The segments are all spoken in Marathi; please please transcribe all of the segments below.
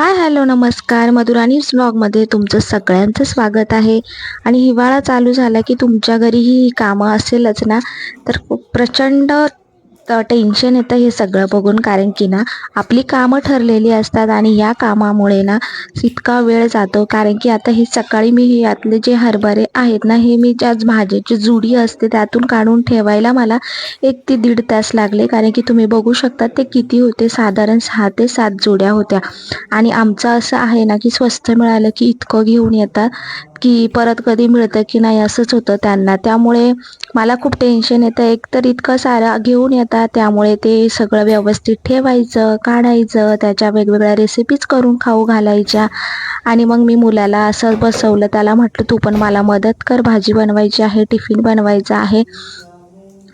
हाय हॅलो नमस्कार. मधुराणी ब्लॉगमध्ये तुमचं सगळ्यांचं स्वागत आहे. आणि हिवाळा चालू झाला की तुमच्या घरीही ही कामं असेलच ना? तर खूप प्रचंड टेन्शन येतं हे सगळं बघून. कारण की ना आपली कामं ठरलेली असतात आणि या कामामुळे ना इतका वेळ जातो. कारण की आता हे सकाळी मी हे यातले जे हरभरे आहेत ना हे मी ज्या भाज्याची जुडी असते त्यातून काढून ठेवायला मला एक ते दीड तास लागले. कारण की तुम्ही बघू शकता ते किती होते. साधारण सहा ते सात जुड्या होत्या. आणि आमचं असं आहे ना की स्वस्त मिळालं की इतकं घेऊन येतात. की परत कधी मिळतं की नाही असंच होतं त्यांना. त्यामुळे मला खूप टेन्शन येतं. एक तर इतकं सारं घेऊन येतात त्यामुळे ते सगळं व्यवस्थित ठेवायचं काढायचं त्याच्या वेगवेगळ्या रेसिपीज करून खाऊ घालायच्या. आणि मग मी मुलाला असं बसवलं. त्याला म्हटलं तू पण मला मदत कर. भाजी बनवायची आहे टिफिन बनवायचा आहे.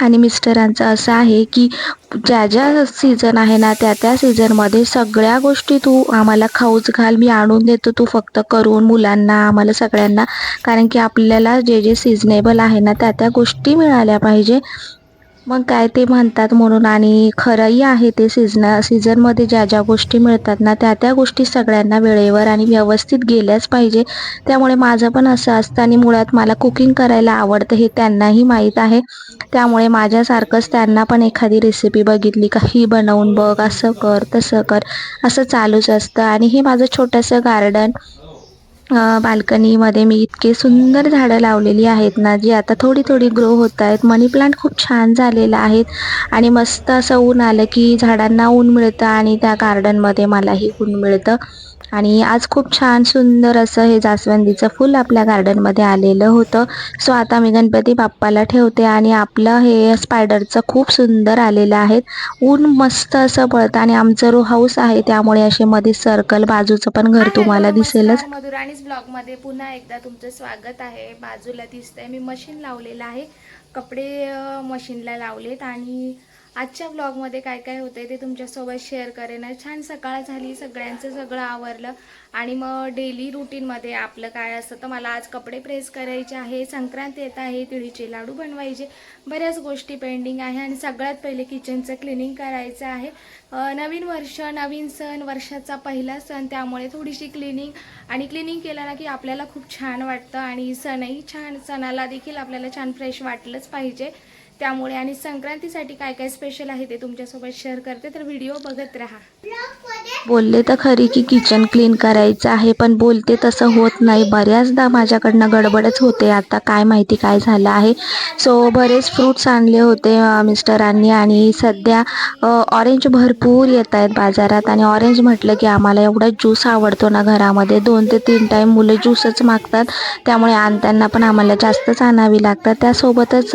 आणि मिस्टरांचं असं आहे की ज्या ज्या सीझन आहे ना त्या त्या सीझनमध्ये सगळ्या गोष्टी तू आम्हाला खाऊच घाल मी आणून देतो तू फक्त करून मुलांना आम्हाला सगळ्यांना. कारण की आपल्याला जे जे सिजनेबल आहे ना त्या त्या गोष्टी मिळाल्या पाहिजे. मग काय ते म्हणतात म्हणून आणि खरंही आहे ते सीझन सीझनमध्ये ज्या ज्या गोष्टी मिळतात ना त्या त्या गोष्टी सगळ्यांना वेळेवर आणि व्यवस्थित गेल्याच पाहिजे. त्यामुळे माझं पण असं असतं आणि मुळात मला कुकिंग करायला आवडतं हे त्यांनाही माहीत आहे. त्यामुळे माझ्यासारखंच त्यांना पण एखादी रेसिपी बघितली का ही बनवून बघ असं कर तसं कर असं चालूच असतं. आणि हे माझं छोटंसं गार्डन बाल्कनीमध्ये मी इतके सुंदर झाडं लावलेली आहेत ना जी आता थोडी थोडी ग्रो होत आहेत. मनी प्लांट खूप छान झालेला आहेत आणि मस्त असं ऊन आलं की झाडांना ऊन मिळतं आणि त्या गार्डनमध्ये मलाही ऊन मिळतं. आणि आज खूप छान सुंदर असं हे जास्वंदीचं फूल आपल्या गार्डनमध्ये आलेलं होतं. सो आता मी गणपती बाप्पाला ठेवते आणि आपलं हे स्पायडरचं खूप सुंदर आलेलं आहे. ऊन मस्त असं पळतं आणि आमचं रो हाऊस आहे. त्यामुळे असे मध्ये सर्कल बाजूचं पण घर तुम्हाला दिसेलच. मधुराणीच ब्लॉगमध्ये पुन्हा एकदा तुमचं स्वागत आहे. बाजूला दिसतंय मी मशीन लावलेलं आहे. कपडे मशीनला लावलेत आणि आजच्या ब्लॉगमध्ये काय काय होतंय ते तुमच्यासोबत शेअर करेन. छान सकाळ झाली सगळ्यांचं सगळं आवरलं. आणि मग डेली रुटीनमध्ये आपलं काय असतं तर मला आज कपडे प्रेस करायचे आहे संक्रांत येत आहे तिळीचे लाडू बनवायचे बऱ्याच गोष्टी पेंडिंग आहे. आणि सगळ्यात पहिले किचनचं क्लिनिंग करायचं आहे. नवीन वर्ष नवीन सण वर्षाचा पहिला सण त्यामुळे थोडीशी क्लिनिंग आणि क्लिनिंग केलं ना की आपल्याला खूप छान वाटतं. आणि सणही छान सणाला देखील आपल्याला छान फ्रेश वाटलंच पाहिजे. त्यामुळे आणि संक्रांतीसाठी काय काय स्पेशल आहे ते तुमच्यासोबत शेअर करते तर व्हिडिओ बघत राहा. बोलले तर खरी की किचन क्लीन करायचं आहे पण बोलते तसं होत नाही. बऱ्याचदा माझ्याकडनं गडबडच होते. आता काय माहिती काय झालं आहे. सो बरेच फ्रूट्स आणले होते मिस्टरांनी आणि सध्या ऑरेंज भरपूर येत आहेत बाजारात. आणि ऑरेंज म्हटलं की आम्हाला एवढा ज्यूस आवडतो ना घरामध्ये. दोन ते तीन टाईम मुलं ज्यूसच मागतात. त्यामुळे आणताना पण आम्हाला जास्तच आणावी लागतात. त्यासोबतच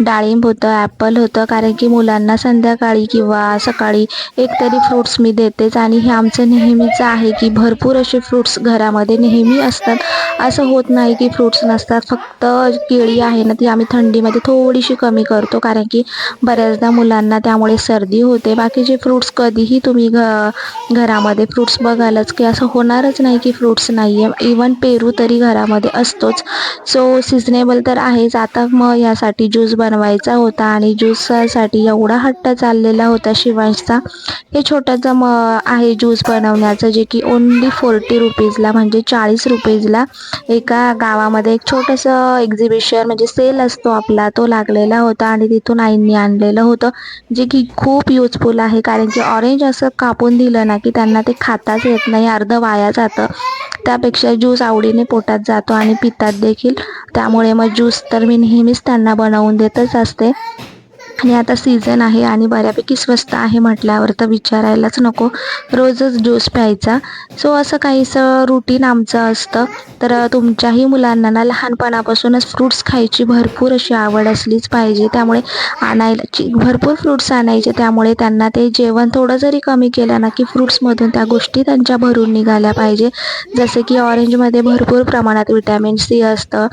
डाळिंब डाळिंब होतं ॲपल होतं कारण की मुलांना संध्याकाळी किंवा सकाळी एक तरी फ्रूट्स मी देतेच आणि हे आमचं नेहमीचं आहे की भरपूर असे फ्रूट्स घरामध्ये नेहमी असतात. असं होत नाही की फ्रूट्स नसतात फक्त केळी आहे ना ती आम्ही थंडीमध्ये थोडीशी कमी करतो कारण की बऱ्याचदा मुलांना त्यामुळे सर्दी होते. बाकीचे फ्रूट्स कधीही तुम्ही घ घरामध्ये फ्रूट्स बघालच की असं होणारच नाही की फ्रूट्स नाही आहे इवन पेरू तरी घरामध्ये असतोच. सो सिजनेबल तर आहेच. आता मग यासाठी ज्यूस बनवायचा होता आणि ज्यूससाठी एवढा हट्ट चाललेला होता शिवांशचा. हे छोटंसं म आहे ज्यूस बनवण्याचं जे की ओन्ली फोर्टी रुपीजला म्हणजे चाळीस रुपीजला एका गावामध्ये एक छोटंसं एक्झिबिशन म्हणजे सेल असतो आपला तो लागलेला होता आणि तिथून आईंनी आणलेलं होतं जे की खूप युजफुल आहे. कारण की ऑरेंज असं कापून दिलं ना की त्यांना ते खाताच येत नाही अर्ध वाया जातं. त्यापेक्षा ज्यूस आवडीने पोटात जातो आणि पितात देखील. त्यामुळे मग ज्यूस तर मी नेहमीच त्यांना बनवून देतच असते. आणि आता सीझन आहे आणि बऱ्यापैकी स्वस्त आहे म्हटल्यावर तर विचारायलाच नको. रोजच ज्यूस प्यायचा. सो असं काहीसं रुटीन आमचं असतं. तर तुमच्याही मुलांना ना लहानपणापासूनच फ्रूट्स खायची भरपूर अशी आवड असलीच पाहिजे. त्यामुळे आणायला भरपूर फ्रूट्स आणायचे. त्यामुळे त्यांना ते जेवण थोडं जरी कमी केलं ना की फ्रूट्समधून त्या गोष्टी त्यांच्या भरून निघाल्या पाहिजे. जसे की ऑरेंजमध्ये भरपूर प्रमाणात विटॅमिन सी असतं.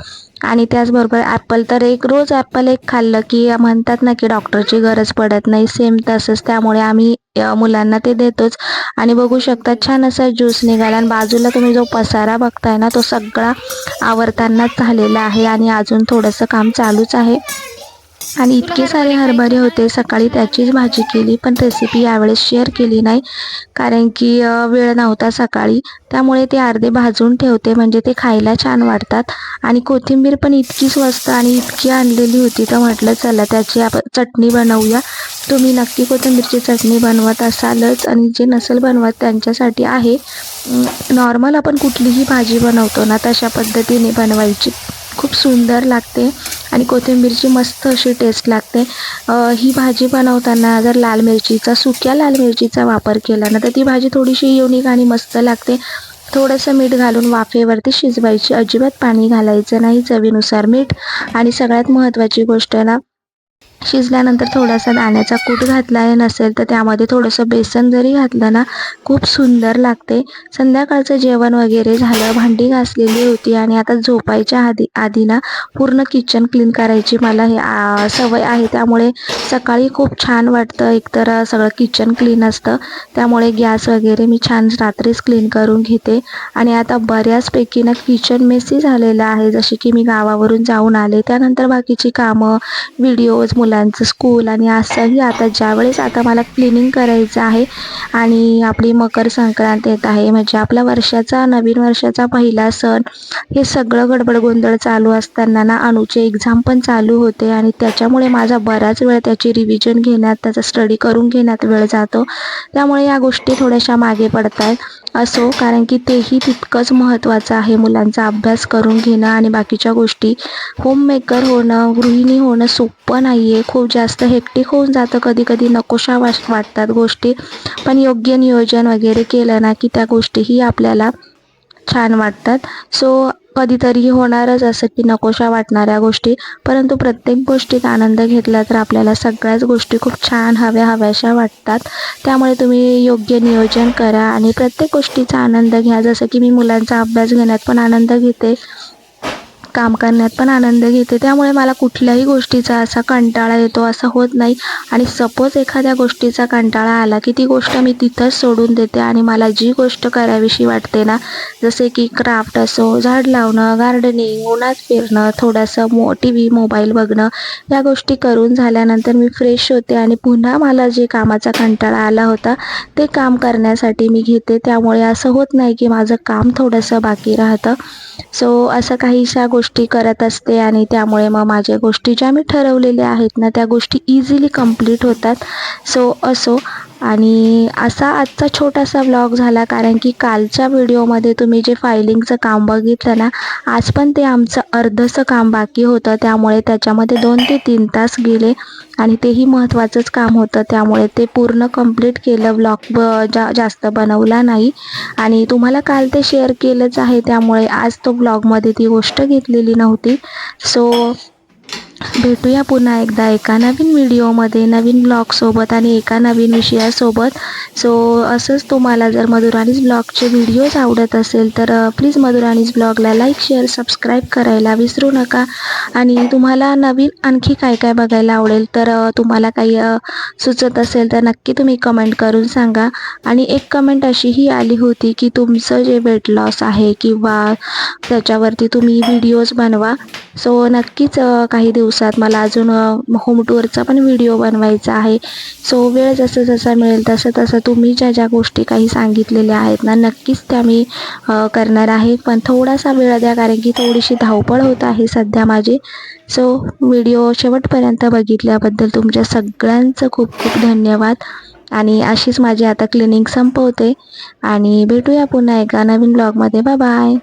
आणि त्याचबरोबर ॲपल तर एक रोज ॲपल एक खाल्लं की म्हणतात ना की डॉक्टरची गरज पडत नाही. सेम तसंच त्यामुळे आम्ही मुलांना ते देतोच. आणि बघू शकता छान असा ज्यूस निघाला आणि बाजूला तुम्ही जो पसारा बघताय ना तो सगळा आवरतानाच झालेला आहे आणि अजून थोडंसं काम चालूच आहे. आणि इतके सारे हरभरे होते. सकाळी त्याचीच भाजी केली पण रेसिपी यावेळेस शेअर केली नाही. कारण की वेळ नव्हता सकाळी. त्यामुळे ते अर्धे भाजून ठेवते म्हणजे ते खायला छान वाटतात. आणि कोथिंबीर पण इतकी स्वस्त आणि इतकी आणलेली होती तर म्हटलं चला त्याची आपण चटणी बनवूया. तुम्ही नक्की कोथिंबीरची चटणी बनवत असालच. आणि जे नसेल बनवत त्यांच्यासाठी आहे. नॉर्मल आपण कुठलीही भाजी बनवतो ना तशा पद्धतीने बनवायची. खूप सुंदर लागते आणि कोथिंबीरची मस्त अशी टेस्ट लागते. ही भाजी बनवताना जर लाल मिरचीचा सुक्या लाल मिरचीचा वापर केला ना तर ती भाजी थोडीशी युनिक आणि मस्त लागते. थोडंसं मीठ घालून वाफेवरती शिजवायची. अजिबात पाणी घालायचं नाही. चवीनुसार मीठ आणि सगळ्यात महत्त्वाची गोष्ट ना शिजल्यानंतर थोडासा दाण्याचा कूट घातला आहे नसेल तर त्यामध्ये थोडंसं बेसन जरी घातलं ना खूप सुंदर लागते. संध्याकाळचं जेवण वगैरे झालं भांडी घासलेली होती आणि आता झोपायच्या आधी आधी ना पूर्ण किचन क्लीन करायची मला हे सवय आहे. त्यामुळे सकाळी खूप छान वाटतं. एकतर सगळं किचन क्लीन असतं. त्यामुळे गॅस वगैरे मी छान रात्रीच क्लीन करून घेते. आणि आता बऱ्याचपैकी ना किचन मेसी झालेलं आहे. जसे की मी गावावरून जाऊन आले. त्यानंतर बाकीची कामं व्हिडिओज मुलांचं स्कूल आणि असंही आता ज्यावेळेस आता मला क्लिनिंग करायचं आहे आणि आपली मकर संक्रांत येत आहे म्हणजे आपल्या वर्षाचा नवीन वर्षाचा पहिला सण हे सगळं गडबड गोंधळ चालू असताना ना अनुचे एक्झाम पण चालू होते आणि त्याच्यामुळे माझा बराच वेळ त्याची रिव्हिजन घेण्यात त्याचा स्टडी करून घेण्यात वेळ जातो. त्यामुळे या गोष्टी थोड्याशा मागे पडत आहेत असो कारण की तेही तितकंच महत्त्वाचं आहे मुलांचा अभ्यास करून घेणं आणि बाकीच्या गोष्टी. होममेकर होणं गृहिणी होणं सोपं नाही आहे खूप जास्त हेक्टिक होऊन जातं. कधी कधी नकोशा वाश वाटतात गोष्टी. पण योग्य नियोजन वगैरे केलं ना की त्या गोष्टीही आपल्याला छान वाटतात. सो कधीतरी होणारच असं की नकोशा वाटणाऱ्या गोष्टी परंतु प्रत्येक गोष्टीत आनंद घेतला तर आपल्याला सगळ्याच गोष्टी खूप छान हव्या हव्याशा वाटतात. त्यामुळे तुम्ही योग्य नियोजन करा आणि प्रत्येक गोष्टीचा आनंद घ्या. जसं की मी मुलांचा अभ्यास घेण्यात पण आनंद घेते. काम करण्यात पण आनंद घेते. त्यामुळे मला कुठल्याही गोष्टीचा असा कंटाळा येतो असं होत नाही. आणि सपोज एखाद्या गोष्टीचा कंटाळा आला की ती गोष्ट मी तिथंच सोडून देते आणि मला जी गोष्ट करावीशी वाटते ना जसे की क्राफ्ट असो झाड लावणं गार्डनिंग उन्हात फिरणं थोडंसं मो टी व्ही मोबाईल बघणं या गोष्टी करून झाल्यानंतर मी फ्रेश होते आणि पुन्हा मला जे कामाचा कंटाळा आला होता ते काम करण्यासाठी मी घेते. त्यामुळे असं होत नाही की माझं काम थोडंसं बाकी राहतं. सो असं काहीशा गोष्टी गोष्टी करत असते आणि त्यामुळे मग माझ्या गोष्टी ज्या मी ठरवलेल्या आहेत ना त्या गोष्टी इझिली कंप्लीट होतात. सो असो आणि असा आजचा छोटासा ब्लॉग झाला कारण की कालच्या व्हिडिओमध्ये तुम्ही जे फायलिंगचं काम बघितलं ना आज पण ते आमचं अर्धसं काम बाकी होतं. त्यामुळे त्याच्यामध्ये दोन ते तीन तास गेले आणि तेही महत्त्वाचंच काम होतं. त्यामुळे ते पूर्ण कंप्लीट केलं ब्लॉग ब जा जास्त बनवला नाही. आणि तुम्हाला काल ते शेअर केलंच आहे त्यामुळे आज तो ब्लॉगमध्ये ती गोष्ट घेतलेली नव्हती. सो भेटूया पुन्हा एकदा एका नवीन व्हिडिओमध्ये नवीन ब्लॉगसोबत आणि एका नवीन विषयासोबत. सो असंच तुम्हाला जर मधुराणीज ब्लॉगचे व्हिडिओज आवडत असेल तर प्लीज मधुराणीज ब्लॉगला लाईक शेअर सबस्क्राईब करायला विसरू नका. आणि तुम्हाला नवीन आणखी काय काय बघायला आवडेल तर तुम्हाला काही सुचत असेल तर नक्की तुम्ही कमेंट करून सांगा. आणि एक कमेंट अशीही आली होती की तुमचं जे वेट लॉस आहे किंवा त्याच्यावरती तुम्ही व्हिडिओज बनवा. सो नक्कीच काही दिवस दिवसात मला अजून होम टूरचा पण व्हिडिओ बनवायचा आहे. सो वेळ जसं जसा मिळेल तसं तसं तुम्ही ज्या ज्या गोष्टी काही सांगितलेल्या आहेत ना नक्कीच त्या मी करणार आहे. पण थोडासा वेळ द्या कारण की थोडीशी धावपळ होत आहे सध्या माझी. सो व्हिडिओ शेवटपर्यंत बघितल्याबद्दल तुमच्या सगळ्यांचं खूप खूप धन्यवाद. आणि अशीच माझी आता क्लिनिंग संपवते. आणि भेटूया पुन्हा एका नवीन ब्लॉगमध्ये. बाय.